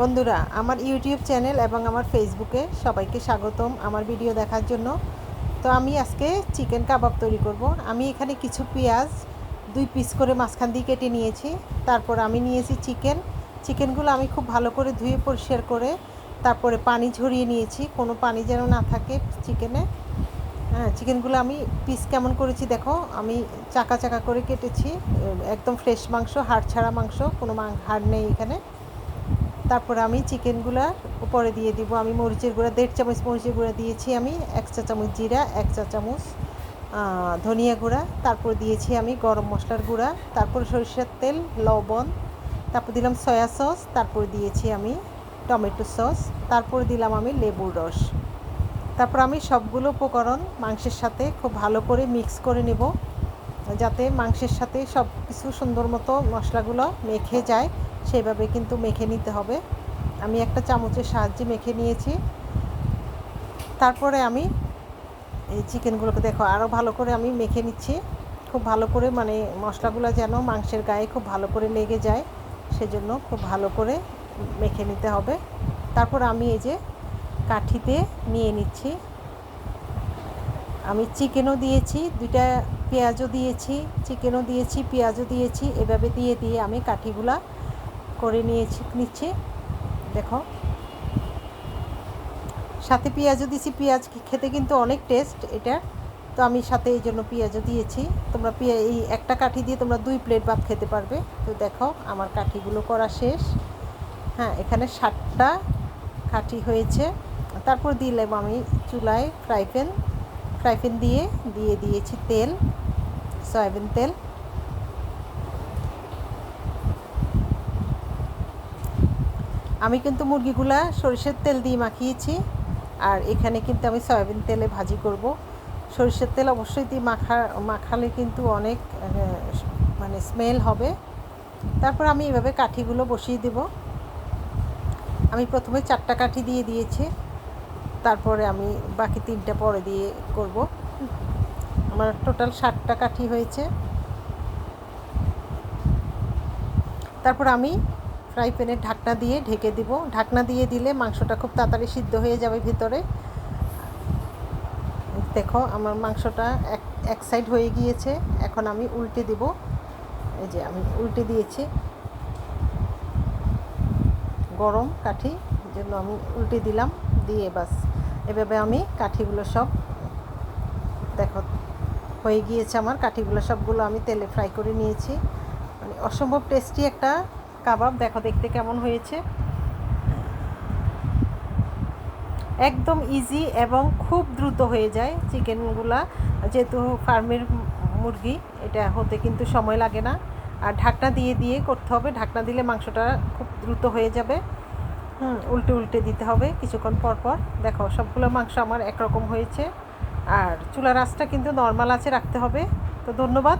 বন্ধুরা, আমার YouTube channel এবং আমার ফেসবুকে সবাইকে স্বাগতম আমার ভিডিও দেখার জন্য। তো আমি আজকে চিকেন কাবাব তৈরি করব। আমি এখানে কিছু পেঁয়াজ দুই পিস করে মাঝখান দিয়ে কেটে নিয়েছি। তারপর আমি নিয়েছি চিকেন। চিকেনগুলো আমি খুব ভালো করে ধুয়ে পরিষ্কার করে তারপরে পানি ঝরিয়ে নিয়েছি। কোনো পানি যেন না থাকে চিকেনে। হ্যাঁ চিকেনগুলো আমি পিস কেমন করেছি দেখো। আমি চাকা চাকা করে কেটেছি। একদম ফ্রেশ মাংস, হাড় ছাড়া মাংস, কোনো হাড় নেই এখানে। তারপরে আমি চিকেনগুলো উপরে দিয়ে দিব। আমি মরিচের গুঁড়া, দেড় চামচ মরিচের গুঁড়া দিয়েছি আমি, এক চা চামচ জিরা, এক চা চামচ ধনিয়া গুঁড়া। তারপর দিয়েছি আমি গরম মশলার গুঁড়া, তারপর সরিষার তেল, লবণ, তারপর দিলাম সয়া সস, তারপর দিয়েছি আমি টমেটো সস, তারপর দিলাম আমি লেবুর রস। তারপর আমি সবগুলো উপকরণ মাংসের সাথে খুব ভালো করে মিক্স করে নেব, যাতে মাংসের সাথে সব কিছু সুন্দর মতো মশলাগুলো মেখে যায়। সেভাবে কিন্তু মেখে নিতে হবে। আমি একটা চামচের সাহায্যে মেখে নিয়েছি। তারপরে আমি এই চিকেনগুলোকে দেখো আরও ভালো করে আমি মেখে নিচ্ছি। খুব ভালো করে মানে মশলাগুলো যেন মাংসের গায়ে খুব ভালো করে লেগে যায়, সেজন্য খুব ভালো করে মেখে নিতে হবে। তারপর আমি এই যে কাঠিতে নিয়ে নিচ্ছি। আমি চিকেনও দিয়েছি, দুইটা পেঁয়াজও দিয়েছি, চিকেনও দিয়েছি, পেঁয়াজও দিয়েছি। এভাবে দিয়ে দিয়ে আমি কাঠিগুলা করে নিয়েছি, নিচ্ছি। দেখো। সাথে পেঁয়াজও দিয়েছি পেঁয়াজ খেতে কিন্তু অনেক টেস্ট এটা। তো আমি সাথে এই জন্য পেঁয়াজও দিয়েছি। তোমরা পেঁয়া, এই একটা কাঠি দিয়ে তোমরা দুই প্লেট ভাত খেতে পারবে। তো দেখো, আমার কাঠিগুলো করা শেষ। হ্যাঁ এখানে ষাটটা কাঠি হয়েছে। তারপর দিলাম আমি চুলায় ফ্রাই প্যান ফ্রাই প্যান দিয়ে দিয়ে দিয়েছি তেল, সয়াবিন তেল। আমি কিন্তু মুরগিগুলা সরিষার তেল দিয়ে মাখিয়েছি, আর এখানে কিন্তু আমি সয়াবিন তেলে ভাজি করব। সরিষার তেল অবশ্যই দিয়ে মাখা, মাখালে কিন্তু অনেক মানে স্মেল হবে। তারপর আমি এভাবে কাঠিগুলো বসিয়ে দেব। আমি প্রথমে চারটা কাঠি দিয়ে দিয়েছি, তারপরে আমি বাকি তিনটা পরে দিয়ে করব। আমার টোটাল ষাটটা কাঠি হয়েছে। তারপর আমি ফ্রাই প্যানের ঢাকনা দিয়ে ঢেকে দিব। ঢাকনা দিয়ে দিলে মাংসটা খুব তাড়াতাড়ি সিদ্ধ হয়ে যাবে ভিতরে। দেখো, আমার মাংসটা এক এক সাইড হয়ে গিয়েছে। এখন আমি উল্টে দিব। এই যে আমি উল্টে দিয়েছি। গরম কাঠি জন্য আমি উল্টে দিলাম। দিয়ে বাস, এভাবে আমি কাঠিগুলো সব, দেখো, হয়ে গিয়েছে আমার। কাঠিগুলো সবগুলো আমি তেলে ফ্রাই করে নিয়েছি। মানে অসম্ভব টেস্টি একটা কাবাব, দেখো দেখতে কেমন হয়েছে। একদম ইজি এবং খুব দ্রুত হয়ে যায় চিকেনগুলা। যেহেতু ফার্মের মুরগি, এটা হতে কিন্তু সময় লাগে না। আর ঢাকনা দিয়ে দিয়ে করতে হবে। ঢাকনা দিলে মাংসটা খুব দ্রুত হয়ে যাবে। হুম, উল্টে উল্টে দিতে হবে কিছুক্ষণ পর পর। দেখো, সবগুলো মাংস আমার একরকম হয়েছে। আর চুলার আঁচটা কিন্তু নর্মাল আছে রাখতে হবে। তো ধন্যবাদ।